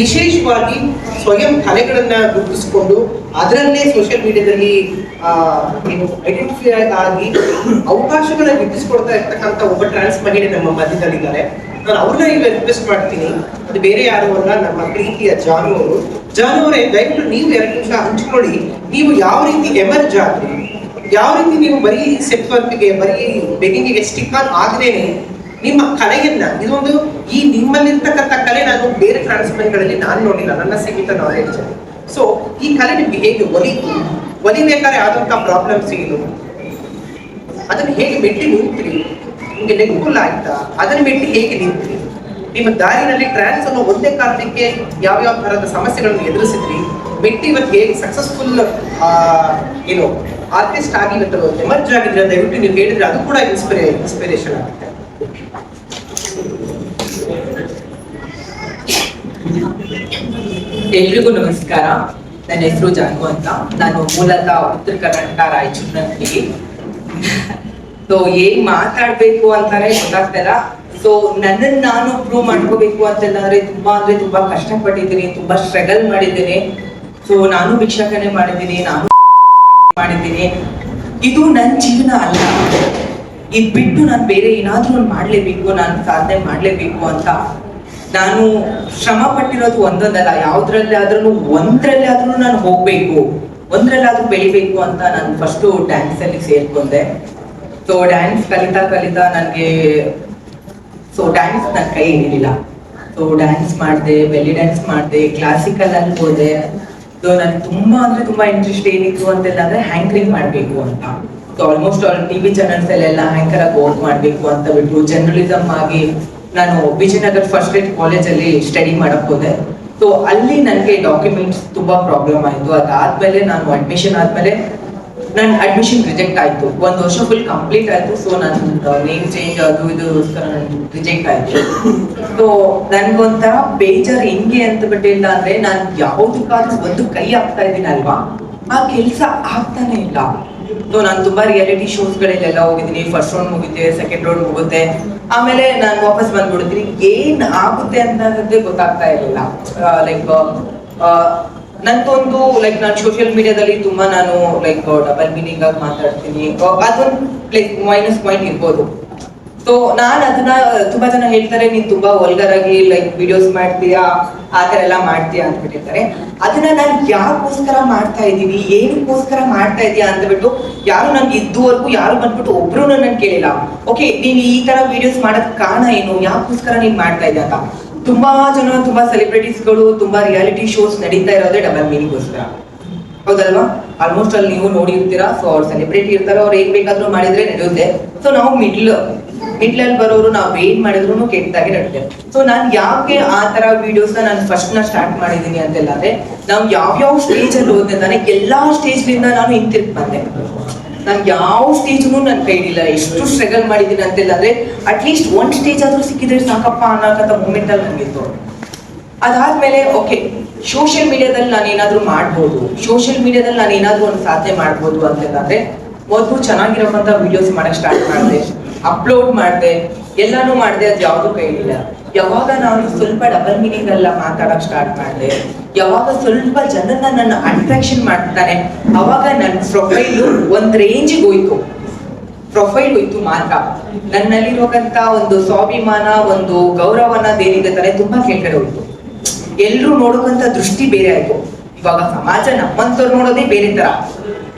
ವಿಶೇಷವಾಗಿ ಸ್ವಯಂ ಕಲೆಗಳನ್ನ ಗುರುತಿಸಿಕೊಂಡು ಅದರಲ್ಲೇ ಸೋಷಿಯಲ್ ಮೀಡಿಯಾದಲ್ಲಿ ಐಡೆಂಟಿಫೈ ಆಗಿ ಅವಕಾಶಗಳನ್ನ ಗಿಟ್ಟಿಸ್ಕೊಡ್ತಾ ಇರ್ತಕ್ಕಂತ ಒಬ್ಬ ಟ್ರಾನ್ಸ್ ಮಹಿಳೆ ನಮ್ಮ ಮಧ್ಯದಲ್ಲಿದ್ದಾರೆ. ನಾನು ಅವ್ರನ್ನ ಈಗ ರಿಕ್ವೆಸ್ಟ್ ಮಾಡ್ತೀನಿ. ಅದು ಬೇರೆ ಯಾರು ಅಲ್ಲ, ನಮ್ಮ ಪ್ರೀತಿಯ ಜಾನು ಅವರು. ಜಾನು ದಯವಿಟ್ಟು ನೀವು ಎರಡು ನಿಮಿಷ ಹಂಚ್ಕೊಳ್ಳಿ. ನೀವು ಯಾವ ರೀತಿ ಎಮರ್ಜ್ ಆದ್ರಿ? ಯಾವ ರೀತಿ ನೀವು ಬರೀ ಸೆಟ್ ವರ್ಕ್ಗೆ ಬರೀ ಬೆಗಿಂಗಿಗೆ ಸ್ಟಿಕ್ ಆನ್ ಆಗದೇನೆ? ನಿಮ್ಮ ಕಲೆಯನ್ನ ಇದೊಂದು ಈ ನಿಮ್ಮಲ್ಲಿರ್ತಕ್ಕಂಥ ಕಲೆ ನಾನು ಬೇರೆ ಟ್ರಾನ್ಸ್ಮೆಂಟ್ಗಳಲ್ಲಿ ನಾನು ನೋಡಿಲ್ಲ, ನನ್ನ ಸೀಮಿತ ನಾಲೆಡ್ಜ್ ಸೊ ಈ ಕಲೆ ನಿಮ್ಗೆ ಹೇಗೆ ಒಲಿತು? ಒಲಿಬೇಕಾದ್ರೆ ಆದಂತ ಪ್ರಾಬ್ಲಮ್ಸ್ ಏನು ಅದನ್ನ ಹೇಗೆ ಮೆಟ್ಟಿ ನಿಂತ್ರಿ? ನಿಮಗೆ ನೆಗ್ಗುಲ್ ಆಯ್ತಾ? ಅದನ್ನ ಮೆಟ್ಟಿ ಹೇಗೆ ನಿಂತ್ರಿ? ನಿಮ್ಮ ದಾರಿನಲ್ಲಿ ಟ್ರಾನ್ಸ್ ಅನ್ನೋ ಒಂದೇ ಕಾರಣಕ್ಕೆ ಯಾವ್ಯಾವ ಯಾವ ತರದ ಸಮಸ್ಯೆಗಳನ್ನು ಎದುರಿಸಿದ್ರಿ? ಮೆಟ್ಟಿ ಇವತ್ತು ಹೇಗೆ ಸಕ್ಸಸ್ಫುಲ್ ಏನು ಆರ್ಟಿಸ್ಟ್ ಆಗಿ ಇವತ್ತು ಎಮರ್ಜ್ ಆಗಿದ್ರೆ ದಯವಿಟ್ಟು ನೀವು ಹೇಳಿದ್ರೆ ಅದು ಕೂಡ ಇನ್ಸ್ಪಿರೇ ಇನ್ಸ್ಪಿರೇಷನ್ ಆಗುತ್ತೆ. ಎಲ್ರಿಗೂ ನಮಸ್ಕಾರ. ನನ್ನ ಹೆಸರು ಜಾನು ಅಂತ. ನಾನು ಮೂಲತಃ ಉತ್ತರ ಕರ್ನಾಟಕ ರಾಯಚೂರಿನಲ್ಲಿ ಸೊ ಏನ್ ಮಾತಾಡ್ಬೇಕು ಅಂತಾನೆ ಗೊತ್ತಾಗ್ತಲ್ಲ. ಸೊ ನನ್ನನ್ನು ನಾನು ಪ್ರೂವ್ ಮಾಡ್ಕೋಬೇಕು ಅಂತಂದ್ರೆ ತುಂಬಾ ಅಂದ್ರೆ ತುಂಬಾ ಕಷ್ಟಪಟ್ಟಿದ್ದೀನಿ, ತುಂಬಾ ಸ್ಟ್ರಗಲ್ ಮಾಡಿದ್ದೀನಿ. ಸೊ ನಾನು ಭಿಕ್ಷಕನೆ ಮಾಡಿದ್ದೀನಿ, ನಾನು ಮಾಡಿದ್ದೀನಿ. ಇದು ನನ್ನ ಜೀವನ ಅಲ್ಲ. ಇದ್ ಬಿಟ್ಟು ನಾನು ಬೇರೆ ಏನಾದರೂ ಒಂದು ಮಾಡ್ಲೇಬೇಕು, ನಾನು ಸಾಧನೆ ಮಾಡಲೇಬೇಕು ಅಂತ ನಾನು ಶ್ರಮ ಪಟ್ಟಿರೋದು ಒಂದೊಂದಲ್ಲ. ಯಾವ್ದ್ರಲ್ಲಿ ಆದ್ರೂ, ಒಂದ್ರಲ್ಲಿ ಆದ್ರೂ ನಾನು ಹೋಗ್ಬೇಕು. ಒಂದ್ರಲ್ಲಾದ್ರೂ ಬೆಳಿಬೇಕು ಅಂತ ನಾನು ಫಸ್ಟು ಡ್ಯಾನ್ಸ್ ಅಲ್ಲಿ ಸೇರ್ಕೊಂಡೆ. ಸೊ ಡ್ಯಾನ್ಸ್ ಕಲಿತಾ ಕಲಿತಾ ನನಗೆ ಸೊ ಡ್ಯಾನ್ಸ್ ನನ್ನ ಕೈ ಹಿಡಿಲಿಲ್ಲ. ಸೊ ಡ್ಯಾನ್ಸ್ ಮಾಡಿದೆ ಬೆಲ್ಲಿ ಡ್ಯಾನ್ಸ್ ಮಾಡಿದೆ ಕ್ಲಾಸಿಕಲ್ ಅಲ್ಲಿ ಹೋದೆ. ಸೊ ನನ್ಗೆ ತುಂಬಾ ಅಂದ್ರೆ ತುಂಬಾ ಇಂಟ್ರೆಸ್ಟ್ ಏನಿತ್ತು ಅಂತಂದ್ರೆ ಹ್ಯಾಂಗ್ರಿಂಗ್ ಮಾಡಬೇಕು ಅಂತ. ಆಲ್ಮೋಸ್ಟ್ ಆಲ್ ಟಿವಿ ಚಾನಲ್ಸ್ ಎಲ್ಲ ಹ್ಯಾಂಕರ್ ಆಗಿ ವರ್ಕ್ ಮಾಡಬೇಕು ಅಂತ ಬಿಟ್ಟು ಜರ್ನಲಿಸಮ್ ಆಗಿ ನಾನು ವಿಜಯನಗರ್ ಫಸ್ಟ್ ಏಡ್ ಕಾಲೇಜಲ್ಲಿ ಸ್ಟಡಿ ಮಾಡಕ್ ಹೋದೆ. ಸೊ ಅಲ್ಲಿ ನನಗೆ ಡಾಕ್ಯುಮೆಂಟ್ಸ್ ತುಂಬಾ ಪ್ರಾಬ್ಲಮ್ ಆಯಿತು. ಅದಾದ್ಮೇಲೆ ನಾನು ಅಡ್ಮಿಷನ್ ಆದ್ಮೇಲೆ ನನ್ನ ಅಡ್ಮಿಷನ್ ರಿಜೆಕ್ಟ್ ಆಯ್ತು. ಒಂದು ವರ್ಷ ಫುಲ್ ಕಂಪ್ಲೀಟ್ ಆಯ್ತು. ಸೊ ನನ್ನ ನೇಮ್ ಚೇಂಜ್ ಅದು ಇದು ರಿಜೆಕ್ಟ್ ಆಯ್ತು. ಸೊ ನನ್ಗೊಂಥರ ಬೇಜಾರ್ ಹೆಂಗೆ ಅಂತ ಬಿಟ್ಟಿಲ್ಲ ಅಂದ್ರೆ, ನಾನು ಯಾವ್ದಕ್ಕಾದ್ರೂ ಒಂದು ಕೈ ಹಾಕ್ತಾ ಇದ್ದೀನಲ್ವಾ ಆ ಕೆಲಸ ಆಗ್ತಾನೆ ಇಲ್ಲ. ನಾನು ತುಂಬಾ ರಿಯಾಲಿಟಿ ಶೋಸ್ಗಳೆಲ್ಲ ಹೋಗಿದ್ದೀನಿ. ಫಸ್ಟ್ ರೌಂಡ್ ಮುಗುತ್ತೆ ಸೆಕೆಂಡ್ ರೌಂಡ್ ಮುಗುತ್ತೆ. ಆಮೇಲೆ ನಾನು ವಾಪಸ್ ಬಂದ್ಬಿಡ್ತೀನಿ. ಏನ್ ಆಗುತ್ತೆ ಅಂತ ಗೊತ್ತಾಗ್ತಾ ಇರಲಿಲ್ಲ. ಲೈಕ್ ನಂದೊಂದು ಲೈಕ್ ನಾನು ಸೋಷಿಯಲ್ ಮೀಡಿಯಾದಲ್ಲಿ ತುಂಬಾ ನಾನು ಲೈಕ್ ಡಬಲ್ ಮೀನಿಂಗ್ ಆಗಿ ಮಾತಾಡ್ತೀನಿ. ಅದೊಂದು ಲೈಕ್ ಮೈನಸ್ ಪಾಯಿಂಟ್ ಇರ್ಬೋದು. ಸೊ ನಾನು ಅದನ್ನ ತುಂಬಾ ಜನ ಹೇಳ್ತಾರೆ, ನೀನ್ ತುಂಬಾ ವಲ್ಗರ್ ಆಗಿ ಲೈಕ್ ವಿಡಿಯೋಸ್ ಮಾಡ್ತೀಯಾ? ಆತರ ತರ ಎಲ್ಲ ಮಾಡ್ತೀಯಾ ಅಂತ ಬಿಟ್ಟಿರ್ತಾರೆ. ಅದನ್ನ ನಾನು ಯಾಕೋಸ್ಕರ ಮಾಡ್ತಾ ಇದ್ದೀನಿ? ಏನಕ್ಕೋಸ್ಕರ ಮಾಡ್ತಾ ಇದೀಯಾ ಅಂತ ಬಿಟ್ಟು, ಯಾರು ನನ್ಗೆ ಇದುವರೆಗೂ ಯಾರು ಬಂದ್ಬಿಟ್ಟು ಒಬ್ರು ನನ್ ಕೇಳಿಲ್ಲ. ಓಕೆ ನೀನ್ ಈ ತರ ವಿಡಿಯೋಸ್ ಮಾಡೋದ್ ಕಾರಣ ಏನು? ಯಾಕೋಸ್ಕರ ನೀನ್ ಮಾಡ್ತಾ ಇದೀಯ ಅಂತ. ತುಂಬಾ ಜನ, ತುಂಬಾ ಸೆಲೆಬ್ರಿಟೀಸ್ಗಳು ತುಂಬಾ ರಿಯಾಲಿಟಿ ಶೋಸ್ ನಡೀತಾ ಇರೋದೇ ಡಬಲ್ ಮೀನಿಂಗ್ಗೋಸ್ಕರ ಹೌದಲ್ವಾ? ಆಲ್ಮೋಸ್ಟ್ ಅಲ್ಲಿ ನೀವು ನೋಡಿರ್ತೀರಾ ಸೊ ಅವ್ರು ಸೆಲೆಬ್ರಿಟಿ ಇರ್ತಾರೆ, ಅವ್ರು ಏನ್ ಬೇಕಾದ್ರೂ ಮಾಡಿದ್ರೆ ನಡೆಯುತ್ತೆ. ಸೊ ನಾವು ಮಿಡ್ಲ್ ಮಿಡ್ಲ್ ಅಲ್ಲಿ ಬರೋರು ನಾವು ಏನ್ ಮಾಡಿದ್ರು ಕೆಟ್ಟದಾಗಿ ನಡುತ್ತೆ ಸೊ ನಾನು ಯಾಕೆ ಆ ತರ ವಿಡಿಯೋಸ್ ನಾನು ಫಸ್ಟ್ನ ಸ್ಟಾರ್ಟ್ ಮಾಡಿದೀನಿ ಅಂತೆಲ್ಲ ಅಂದ್ರೆ ನಾವು ಯಾವ ಯಾವ ಸ್ಟೇಜ್ ಅಲ್ಲಿ ಹೋದ್ರೆ ನಾನು ಎಲ್ಲಾ ಸ್ಟೇಜ್ನಿಂದ ನಾನು ಹಿಂತಿರ್ಗ್ ಬಂದೆ. ನಾನು ಯಾವ ಸ್ಟೇಜ್ನು ನನ್ನ ಕೈಲಿಲ್ಲ ಎಷ್ಟು ಸ್ಟ್ರಗಲ್ ಮಾಡಿದ್ದೀನಿ ಅಂತೆಲ್ಲ ಅಂದ್ರೆ ಅಟ್ಲೀಸ್ಟ್ ಒಂದ್ ಸ್ಟೇಜ್ ಆದ್ರೂ ಸಿಕ್ಕಿದ್ರೆ ಸಾಕಪ್ಪ ಅನ್ನೋಕಂತ ಮೂಮೆಂಟ್ ಅಲ್ಲಿ ನನಗಿತ್ತು ಅದಾದ್ಮೇಲೆ ಓಕೆ ಸೋಷಿಯಲ್ ಮೀಡಿಯಾದಲ್ಲಿ ನಾನು ಏನಾದ್ರೂ ಮಾಡ್ಬೋದು ಸೋಷಿಯಲ್ ಮೀಡಿಯಾದಲ್ಲಿ ನಾನು ಏನಾದ್ರೂ ಒಂದು ಸಾಧನೆ ಮಾಡ್ಬೋದು ಅಂತಂದ್ರೆ ಮೊದಲು ಚೆನ್ನಾಗಿರೋಂಥ ವಿಡಿಯೋಸ್ ಮಾಡಕ್ ಸ್ಟಾರ್ಟ್ ಮಾಡಿದೆ ಅಪ್ಲೋಡ್ ಮಾಡಿದೆ, ಎಲ್ಲಾನು ಮಾಡಿದೆ, ಅದು ಯಾವುದು ಕೈಲಿಲ್ಲ ಯಾವಾಗ ನಾನು ಸ್ವಲ್ಪ ಡಬಲ್ ಮೀನಿಂಗ್ ಎಲ್ಲ ಮಾತಾಡಕ್ ಸ್ಟಾರ್ಟ್ ಮಾಡಿದೆ, ಯಾವಾಗ ಸ್ವಲ್ಪ ಜನನ್ನ ನನ್ನ ಅಟ್ರಾಕ್ಷನ್ ಮಾಡ್ತಾನೆ ಅವಾಗ ನನ್ನ ಪ್ರೊಫೈಲು ಒಂದ್ ರೇಂಜಿಗೆ ಹೋಯ್ತು. ಪ್ರೊಫೈಲ್ ಹೋಯ್ತು ಮಾತ್ರ. ನನ್ನಲ್ಲಿರೋಕಂತ ಒಂದು ಸ್ವಾಭಿಮಾನ, ಒಂದು ಗೌರವನ ಏನಿದೆ ತಾನೆ, ತುಂಬಾ ಕೆಳಗಡೆ ಹೋಯ್ತು. ಎಲ್ರು ನೋಡೋಕಂತ ದೃಷ್ಟಿ ಬೇರೆ ಆಯ್ತು. ಇವಾಗ ಸಮಾಜ ನಮ್ಮಂತವ್ರು ನೋಡೋದೇ ಬೇರೆ ತರ.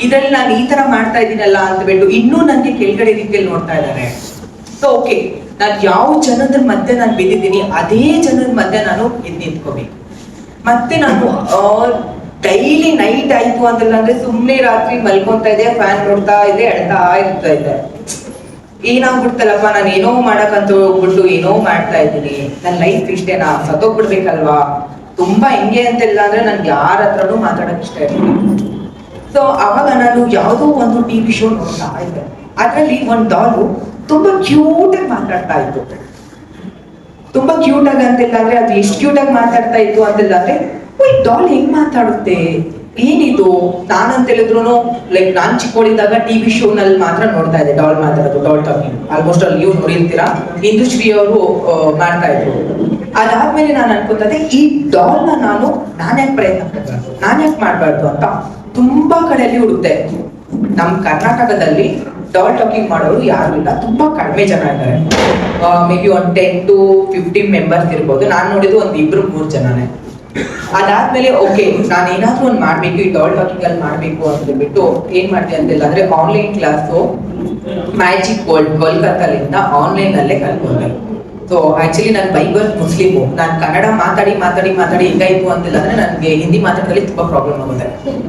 ಇದ್ರಲ್ಲಿ ನಾನು ಈ ತರ ಮಾಡ್ತಾ ಇದ್ದೀನಲ್ಲ ಅಂತ ಬಿಟ್ಟು ಇನ್ನೂ ನನಗೆ ಕೆಳಗಡೆ ರೀತಿಯಲ್ಲಿ ನೋಡ್ತಾ ಇದ್ದಾರೆ ಸೊ ಓಕೆ ನಾನು ಯಾವ ಜನದ ಮಧ್ಯೆ ನಾನು ಬಿದ್ದಿದ್ದೀನಿ, ಅದೇ ಜನದ ಮಧ್ಯೆ ನಾನು ಎದ್ದು ನಿಂತ್ಕೋಬೇಕು. ಮತ್ತೆ ನಾನು ಡೈಲಿ ನೈಟ್ ಆಯ್ತು ಅಂದ್ರೆ ಸುಮ್ಮನೆ ರಾತ್ರಿ ಮಲ್ಕೊಂತ ಇದೆ ಫ್ಯಾನ್ ನೋಡ್ತಾ ಇದೆ ಅಳ್ತಾ ಇರ್ತಾ ಇದೆ ಏನಾಗ್ಬಿಡ್ತಲ್ಲಪ್ಪ, ನಾನು ಏನೋ ಮಾಡಕ್ಕಂತ ಹೋಗ್ಬಿಟ್ಟು ಏನೋ ಮಾಡ್ತಾ ಇದ್ದೀನಿ. ನನ್ನ ಲೈಫ್ ಇಷ್ಟೇನಾ ಸತ್ತೋಗ್ಬಿಡ್ಬೇಕಲ್ವಾ? ತುಂಬಾ ಹೆಂಗೆ ಅಂತೆಲ್ಲ ಅಂದ್ರೆ ನನ್ಗೆ ಯಾರ ಹತ್ರನೂ ಮಾತಾಡಕ್ ಇಷ್ಟ ಇರಲಿಲ್ಲ. ಸೊ ಅವಾಗ ನಾನು ಯಾವುದೋ ಒಂದು ಟಿವಿ ಶೋ ನೋಡ್ತಾ ಇದ್ದೆ. ಅದರಲ್ಲಿ ಒಂದು ಡಾಲು ತುಂಬಾ ಕ್ಯೂಟ್ ಆಗಿ ಮಾತಾಡ್ತಾ ಇತ್ತು. ತುಂಬಾ ಕ್ಯೂಟ್ ಆಗಿ ಅಂತಿಲ್ಲ ಅಂದ್ರೆ ಅದು ಎಷ್ಟು ಕ್ಯೂಟ್ ಆಗಿ ಮಾತಾಡ್ತಾ ಇತ್ತು ಅಂತಿಲ್ಲ ಅಂದ್ರೆ ಡಾಲ್ ಹೆಂಗ್ ಮಾತಾಡುತ್ತೆ? ಏನಿದು? ನಾನಂತ ಹೇಳಿದ್ರು ಲೈಕ್ ನಾನ್ ಚಿಕ್ಕೋಳಿದ್ದಾಗ ಟಿವಿ ಶೋನಲ್ಲಿ ಮಾತ್ರ ನೋಡ್ತಾ ಇದ್ದೆ, ಡಾಲ್ ಮಾತಾಡೋದು, ಡಾಲ್ ಟಾಕಿಂಗ್ ಆಲ್ಮೋಸ್ಟ್ ಅಲ್ಲಿ ನೀವು ನೋಡಿರ್ತೀರಾ? ಇಂದುಶ್ರೀ ಅವರು ಮಾಡ್ತಾ ಇದ್ರು. ಅದಾದ್ಮೇಲೆ ನಾನು ಅನ್ಕೋತದೆ ಈ ಡಾಲ್ನ ನಾನು ನಾನು ಯಾಕೆ ಪ್ರಯತ್ನ ನಾನು ಯಾಕೆ ಮಾಡಬಾರ್ದು ಅಂತ ತುಂಬಾ ಕಡೆಯಲ್ಲಿ ಹುಡುಕ್ತೆ ನಮ್ಮ ಕರ್ನಾಟಕದಲ್ಲಿ ಡಾಲ್ ಟಾಕಿಂಗ್ ಮಾಡೋರು ಯಾರು ಇಲ್ಲ, ತುಂಬಾ ಕಡಿಮೆ ಜನ ಇದ್ದಾರೆ. ಮೇ ಬಿ ಒಂದು ಟೆನ್ ಟು ಫಿಫ್ಟೀನ್ ಮೆಂಬರ್ಸ್ ಇರ್ಬೋದು. ನಾನು ನೋಡಿದ್ದು ಒಂದು ಇಬ್ರು ಮೂರು ಜನನೇ. ಅದಾದ್ಮೇಲೆ ಓಕೆ ನಾನು ಏನಾದ್ರೂ ಒಂದು ಮಾಡ್ಬೇಕು, ಈ ಡಾಲ್ ಟಾಕಿಂಗ್ ಅಲ್ಲಿ ಮಾಡ್ಬೇಕು ಅಂತ ಹೇಳ್ಬಿಟ್ಟು ಏನ್ ಮಾಡ್ದೆ ಅಂತಿಲ್ಲ ಅಂದ್ರೆ ಆನ್ಲೈನ್ ಕ್ಲಾಸ್ ಮ್ಯಾಜಿಕ್ ವರ್ಲ್ಡ್ ಕೋಲ್ಕತ್ತಾಲಿಂದ ಆನ್ಲೈನ್ ಅಲ್ಲೇ ಕಲ್ತ್ಕೊಂಡೆ ಸೊ ಆಕ್ಚುಲಿ ನಾನು ಬೈಬಲ್ ಮುಸ್ಲಿಮು ನಾನು ಕನ್ನಡ ಮಾತಾಡಿ ಮಾತಾಡಿ ಮಾತಾಡಿ ಹಿಂಗಾಯ್ತು ಅಂತಿಲ್ಲ ಅಂದ್ರೆ ನನಗೆ ಹಿಂದಿ ಮಾತಾಡಲಿ ತುಂಬಾ ಪ್ರಾಬ್ಲಮ್ ಆಗುತ್ತೆ.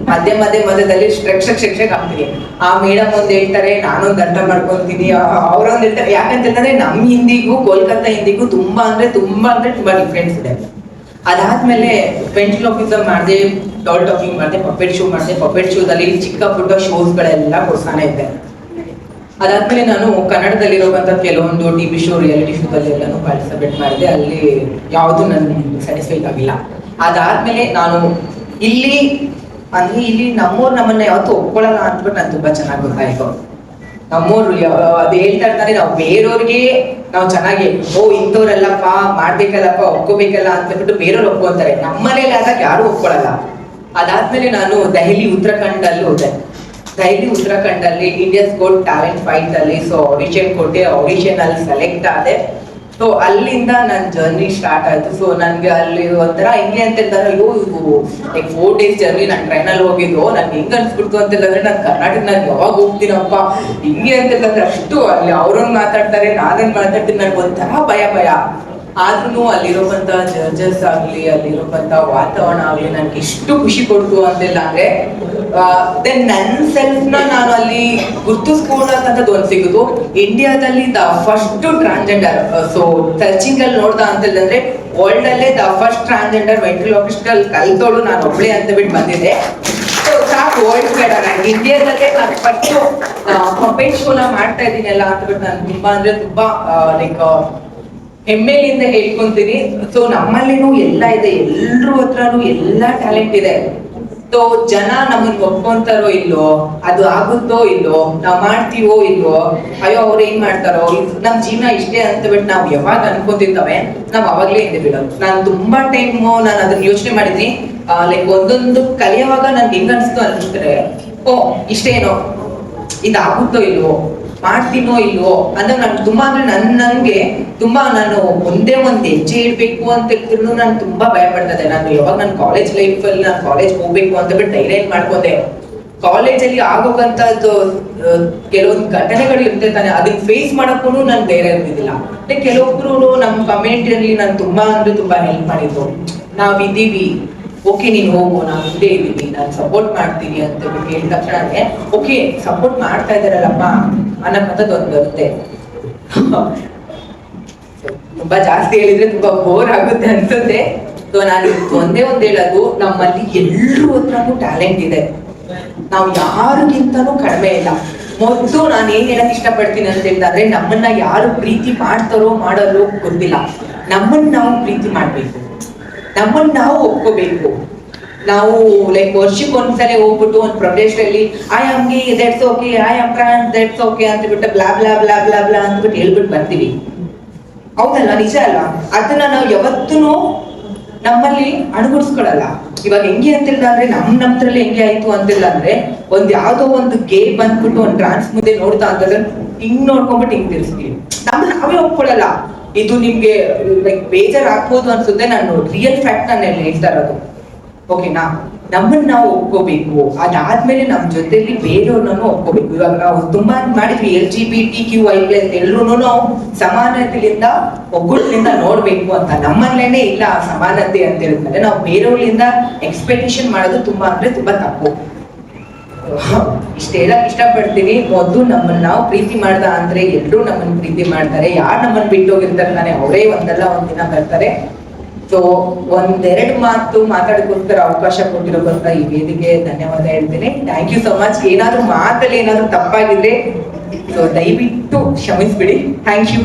ಮಧ್ಯ ಮಧ್ಯ, ಮಧ್ಯದಲ್ಲಿ ಸ್ಟ್ರೆಕ್ ಶಿಕ್ಷಕ್ ಆಗ್ತೀನಿ ಆ ಮೇಡಮ್ ಒಂದ್ ಹೇಳ್ತಾರೆ, ನಾನೊಂದು ಅರ್ಥ ಮಾಡ್ಕೊಂತೀನಿ. ಅವ್ರೊಂದ್ ಹೇಳ್ತಾರೆ. ಯಾಕಂತ ಹೇಳಿದ್ರೆ ನಮ್ಮ ಹಿಂದಿಗೂ, ಕೋಲ್ಕತ್ತಾ ಹಿಂದಿಗೂ ತುಂಬಾ ಅಂದ್ರೆ ತುಂಬಾ ಅಂದ್ರೆ ತುಂಬಾ ಡಿಫ್ರೆನ್ಸ್ ಇದೆ. ಅದಾದ್ಮೇಲೆ ವೆಂಟ್ಲೋಫಿಸಮ್ ಮಾಡಿದೆ ಡಾಲ್ ಟಾಕಿಂಗ್ ಮಾಡಿದೆ ಪಪೆಟ್ ಶೋ ಮಾಡಿದೆ. ಪಪೆಟ್ ಶೋದಲ್ಲಿ ಚಿಕ್ಕ ಪುಟ್ಟ ಶೋಸ್ಗಳೆಲ್ಲ ಕೊಡ್ತಾನೆ ಇದ್ದೆ. ಅದಾದ್ಮೇಲೆ ನಾನು ಕನ್ನಡದಲ್ಲಿರುವಂತ ಕೆಲವೊಂದು ಟಿ ವಿ ಶೋ ರಿಯಾಲಿಟಿ ಶೋದಲ್ಲಿ ಎಲ್ಲಾನು ಪಾರ್ಟಿಸಿಪೇಟ್ ಮಾಡಿದೆ. ಅಲ್ಲಿ ಯಾವುದು ನನ್ನ ಸ್ಯಾಟಿಸ್ಫೈ ಆಗಿಲ್ಲ. ಅದಾದ್ಮೇಲೆ ನಾನು ಇಲ್ಲಿ ಅಂದ್ರೆ ಇಲ್ಲಿ ನಮ್ಮೂರ್ ನಮ್ಮನ್ನ ಯಾವತ್ತೂ ಒಪ್ಕೊಳ್ಳಲ್ಲ ಅಂದ್ಬಿಟ್ಟು ನಾನು ತುಂಬಾ ಚೆನ್ನಾಗಿ ಗೊತ್ತಾಯ್ತು. ನಮ್ಮೂರು ಅದು ಹೇಳ್ತಾ ಇರ್ತಾರೆ, ನಾವು ಬೇರೆಯವ್ರಿಗೆ ನಾವು ಚೆನ್ನಾಗಿ, ಓ, ಇಂಥವ್ರೆಲ್ಲಪ್ಪ, ಮಾಡ್ಬೇಕಲ್ಲಪ್ಪ, ಒಪ್ಕೋಬೇಕಲ್ಲ ಅಂತ ಹೇಳ್ಬಿಟ್ಟು ಬೇರೆಯವ್ರು ಒಪ್ಕೊಂತಾರೆ ನಮ್ಮನೇಲಿ ಆದಾಗ ಯಾರು ಒಪ್ಕೊಳ್ಳಲ್ಲ ಅದಾದ್ಮೇಲೆ ನಾನು ದೆಹಲಿ ಉತ್ತರಾಖಂಡ್ ಅಲ್ಲಿ ಹೋದೆ. ದೆಹಲಿ ಉತ್ತರಾಖಂಡ್ ಅಲ್ಲಿ ಸ್ಕೋರ್ ಟ್ಯಾಲೆಂಟ್ ಫೈಟ್ ಅಲ್ಲಿ ಸೊ ಆಡಿಷನ್ ಕೊಟ್ಟೆ ಆಡಿಷನ್ ಅಲ್ಲಿ ಸೆಲೆಕ್ಟ್ ಆದೆ. ಸೊ ಅಲ್ಲಿಂದ ನನ್ನ ಜರ್ನಿ ಸ್ಟಾರ್ಟ್ ಆಯ್ತು. ಸೊ ನನ್ಗೆ ಅಲ್ಲಿ ಒಂಥರ ಹಿಂಗೆ ಅಂತ ಹೇಳ್ತಾರೆ ಅಯ್ಯೋ ಇದು ಲೈಕ್ ಫೋರ್ ಡೇಸ್ ಜರ್ನಿ ನಾನು ಟ್ರೈನಲ್ಲಿ ಹೋಗಿದ್ದು ನನ್ಗೆ ಹೆಂಗ್ ಅನ್ಸ್ಬಿಡ್ತು ಅಂತ ಹೇಳಿದ್ರೆ ನಾನು ಕರ್ನಾಟಕ ನಾನು ಯಾವಾಗ ಹೋಗ್ತೀನಪ್ಪ? ಹಿಂಗೆ ಅಂತ ಹೇಳ್ತಾರೆ ಅಷ್ಟು ಅಲ್ಲಿ ಅವ್ರನ್ನ ಮಾತಾಡ್ತಾರೆ, ನಾನೇನ್ ಮಾತಾಡ್ತೀನಿ ನನ್ಗೆ ಒಂಥರ ಭಯ ಭಯ. ಆದ್ರೂ ಅಲ್ಲಿರೋಂತ ಜಡ್ಜಸ್ ಆಗ್ಲಿ ಅಲ್ಲಿರೋಂತ ವಾತಾವರಣ ಆಗ್ಲಿ ನನ್ಗೆ ಎಷ್ಟು ಖುಷಿ ಕೊಡ್ತು ಅಂತೆಲ್ಲ ಅಂದ್ರೆ ದೆನ್ ನನ್ ಸೆಲ್ಫ್ನ ನಾನು ಅಲ್ಲಿ ಗುರ್ತಿಸ್ಕೊಳ್ಳೋದಂಥದ್ದು ಒಂದ್ ಸಿಗುದು. ಇಂಡಿಯಾದಲ್ಲಿ the first transgender so searching ಅಲ್ಲಿ ನೋಡ್ದ ಅಂತ ಹೇಳಿದ್ರೆ ವರ್ಲ್ಡ್ ಅಲ್ಲೇ ದ ಫಸ್ಟ್ ಟ್ರಾನ್ಸ್ಜೆಂಡರ್ ವೆಂಟ್ರಿಲೋಕಿಸ್ಟಲ್ ಕಲ್ತೋಳು ನಾನು ಒಬ್ಳೆ ಅಂತ ಬಿಟ್ಟು ಬಂದಿದ್ದೆ. ಇಂಡಿಯಾದಲ್ಲೇ ನಾನು ಫಸ್ಟ್ ಮಾಡ್ತಾ ಇದ್ದೀನಲ್ಲ ಅಂತ ಬಿಟ್ಟು ನಾನು ತುಂಬಾ ಅಂದ್ರೆ ತುಂಬಾ ಲೈಕ್ ಹೆಮ್ಮೆಲಿಂದ ಹೇಳ್ಕೊಂತೀನಿ. ಸೊ ನಮ್ಮಲ್ಲಿನೂ ಎಲ್ಲ ಇದೆ. ಎಲ್ರ ಹತ್ರನೂ ಎಲ್ಲ ಟ್ಯಾಲೆಂಟ್ ಇದೆ. ಸೊ ಜನ ನಮ್ಮನ್ ಒಪ್ಕೊಂತಾರೋ ಇಲ್ಲೋ ಅದು ಆಗುತ್ತೋ ಇಲ್ಲೋ ನಾವ್ ಮಾಡ್ತೀವೋ ಇಲ್ವೋ, ಅಯ್ಯೋ, ಅವ್ರು ಏನ್ ಮಾಡ್ತಾರೋ ನಮ್ ಜೀವನ ಇಷ್ಟೇ ಅಂತ ಬಿಟ್ಟು ನಾವ್ ಯಾವಾಗ ಅನ್ಕೊಂತಿರ್ತವೆ, ನಾವ್ ಅವಾಗ್ಲೇ ಹಿಂದೆ ಬಿಡೋದು ನಾನು ತುಂಬಾ ಟೈಮು ನಾನು ಅದನ್ನ ಯೋಚನೆ ಮಾಡಿದ್ನಿ ಲೈಕ್ ಒಂದೊಂದು ಕಲಿಯುವಾಗ ನನ್ಗೆ ಹೆಂಗ್ ಅನ್ಸ್ತು ಅನ್ಸ್ತಾರೆ ಓ, ಇಷ್ಟೇನೋ? ಇದಾಗುತ್ತೋ ಇಲ್ವೋ? ಮಾಡ್ತೀನೋ ಇಲ್ವೋ ಅಂದ್ರೆ ನಾನು ತುಂಬಾ ಅಂದ್ರೆ ನನ್ ನನ್ಗೆ ತುಂಬಾ ನಾನು ಒಂದೇ ಒಂದ್ ಹೆಜ್ಜೆ ಇಡ್ಬೇಕು ಅಂತ ಇದ್ರು ನಾನು ತುಂಬಾ ಭಯ ಪಡ್ತದೆ. ನಾನು ಯಾವಾಗ ನನ್ನ ಕಾಲೇಜ್ ಲೈಫ್ ಅಲ್ಲಿ ನಾನು ಕಾಲೇಜ್ ಹೋಗ್ಬೇಕು ಅಂತ ಬಿಟ್ಟು ಧೈರ್ಯ ಮಾಡ್ಕೊಂಡೆ? ಕಾಲೇಜಲ್ಲಿ ಆಗೋಗಂತದ್ದು ಕೆಲವೊಂದು ಘಟನೆಗಳು ಇರ್ತದೆ ತಾನೆ. ಅದಕ್ಕೆ ಫೇಸ್ ಮಾಡಕ್ಕೂ ನನ್ ಧೈರ್ಯ ಇರ್ತಿದ್ದಿಲ್ಲ. ಮತ್ತೆ ಕೆಲವೊಬ್ರು ನಮ್ಮ ಕಮ್ಯುನಿಟಿಯಲ್ಲಿ ನಾನು ತುಂಬಾ ಅಂದ್ರೆ ತುಂಬಾ ಹೆಲ್ಪ್ ಮಾಡಿದ್ರು. ನಾವಿದ್ದೀವಿ ಓಕೆ ನೀನು ಹೋಗು, ನಾನು ಇಲ್ಲೇ ಇದ್ದೀನಿ, ನಾನು ಸಪೋರ್ಟ್ ಮಾಡ್ತೀನಿ ಅಂತ ಹೇಳಿದ ತಕ್ಷಣ ಓಕೆ ಸಪೋರ್ಟ್ ಮಾಡ್ತಾ ಇದಾರಲ್ಲಪ್ಪ ಅನ್ನಕ್ಕಂಥದ್ದು ಒಂದು ಬರುತ್ತೆ ತುಂಬಾ ಜಾಸ್ತಿ ಹೇಳಿದ್ರೆ ತುಂಬಾ ಬೋರ್ ಆಗುತ್ತೆ ಅನ್ಸುತ್ತೆ. ಸೊ ನಾನು ಒಂದೇ ಒಂದ್ ಹೇಳೋದು, ನಮ್ಮಲ್ಲಿ ಎಲ್ಲರೂ ಹತ್ರನೂ ಟ್ಯಾಲೆಂಟ್ ಇದೆ. ನಾವು ಯಾರಿಗಿಂತನೂ ಕಡಿಮೆ ಇಲ್ಲ. ಮೊದಲು ನಾನು ಏನ್ ಹೇಳಕ್ ಇಷ್ಟಪಡ್ತೀನಿ ಅಂತ ಹೇಳಿದ್ರೆ ನಮ್ಮನ್ನ ಯಾರು ಪ್ರೀತಿ ಮಾಡ್ತಾರೋ ಮಾಡಲು ಗೊತ್ತಿಲ್ಲ. ನಮ್ಮನ್ನ ನಾವು ಪ್ರೀತಿ ಮಾಡ್ಬೇಕು. ನಮ್ಮನ್ನ ನಾವು ಒಪ್ಕೋಬೇಕು. ನಾವು ಲೈಕ್ ವರ್ಷಕ್ಕೆ ಒಂದ್ಸಲ ಹೋಗ್ಬಿಟ್ಟು ಒಂದು ಪ್ರದೇಶದಲ್ಲಿ I am gay that's okay I am trans that's okay ಅಂತ ಬಿಟ್ಟು blah blah blah blah blah ಅಂದ್ಬಿಟ್ಟು ಹೇಳ್ಬಿಟ್ಟು ಬರ್ತೀವಿ ಹೌದಲ್ಲ ನಿಜ ಅಲ್ಲ ಅದನ್ನ ನಾವು ಯಾವತ್ತೂ ನಮ್ಮಲ್ಲಿ ಅಣಗುಡ್ಸ್ಕೊಳಲ್ಲ. ಇವಾಗ ಹೆಂಗೆ ಅಂತಿಲ್ಲ ಅಂದ್ರೆ ನಮ್ ನಮ್ದ್ರಲ್ಲಿ ಹೆಂಗೆ ಆಯ್ತು ಅಂತಿಲ್ಲ ಅಂದ್ರೆ ಒಂದ್ ಯಾವ್ದೋ ಒಂದು ಗೇ ಬಂದ್ಬಿಟ್ಟು ಒಂದ್ ಟ್ರಾನ್ಸ್ ಮುಂದೆ ನೋಡ್ತಾ ಅಂತಂದ್ರೆ ಹಿಂಗ್ ನೋಡ್ಕೊಂಡ್ಬಿಟ್ಟು ಹಿಂಗ್ ತಿರ್ಸ್ತೀವಿ. ನಮ್ ನಾವೇ ಒಪ್ಕೊಳ್ಳಲ್ಲ. ಇದು ನಿಮ್ಗೆ ಲೈಕ್ ಬೇಜಾರ್ ಆಗ್ಬೋದು ಅನ್ಸುತ್ತೆ. ನಾನು ರಿಯಲ್ ಫ್ಯಾಕ್ಟ್ ನಾನು ಹೇಳ್ತಾ ಇರೋದು. ಓಕೆನಾ ನಮ್ಮನ್ನ ನಾವು ಒಪ್ಕೋಬೇಕು. ಅದಾದ್ಮೇಲೆ ನಮ್ಮ ಜೊತೆಲಿ ಬೇರೆಯವ್ರನ್ನೂ ಒಪ್ಕೋಬೇಕು. ಇವಾಗ ನಾವು ತುಂಬಾ ಮಾಡಿದ್ವಿ L G B T Q I plus ಎಲ್ಲರೂ ನಾವು ಸಮಾನತೆಯಿಂದ ಒಗ್ಗಟ್ಟಿನಿಂದ ನೋಡ್ಬೇಕು ಅಂತ. ನಮ್ಮಲ್ಲೇನೆ ಇಲ್ಲ ಸಮಾನತೆ ಅಂತ ಹೇಳಿದ್ಮೇಲೆ ನಾವು ಬೇರೆಯವ್ರಿಂದ ಎಕ್ಸ್ಪೆಕ್ಟೇಷನ್ ಮಾಡೋದು ತುಂಬಾ ಅಂದ್ರೆ ತುಂಬಾ ತಪ್ಪು. ಇಷ್ಟ ಹೇಳಕ್ ಇಷ್ಟಪಡ್ತೀನಿ. ಮೊದಲು ನಮ್ಮನ್ನ ನಾವು ಪ್ರೀತಿ ಮಾಡ್ದ ಅಂದ್ರೆ ಎಲ್ಲರೂ ನಮ್ಮನ್ನ ಪ್ರೀತಿ ಮಾಡ್ತಾರೆ. ಯಾರು ನಮ್ಮನ್ನ ಬಿಟ್ಟು ಹೋಗಿರ್ತಾರೆ ನಾನೇ ಅವರೇ ಒಂದಲ್ಲ, ಒಂದಿನ ಬರ್ತಾರೆ. ಸೊ ಒಂದೆರಡು ಮಾತು ಮಾತಾಡೋಕ್ಕೋಸ್ಕರ ಅವಕಾಶ ಕೊಟ್ಟಿರೋದಂತ ಈ ವೇದಿಕೆ ಧನ್ಯವಾದ ಹೇಳ್ತೀನಿ. ಥ್ಯಾಂಕ್ ಯು ಸೊ ಮಚ್ ಏನಾದ್ರೂ ಮಾತಲ್ಲಿ ಏನಾದ್ರೂ ತಪ್ಪಾಗಿದ್ರೆ ಸೊ ದಯವಿಟ್ಟು ಕ್ಷಮಿಸ್ಬಿಡಿ. Thank you